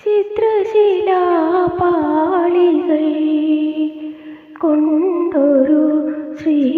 ചിത്രശിലാപാളികൾ കൊണ്ടൊരു ശ്രീ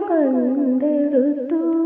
കണ്ടെടുത്തു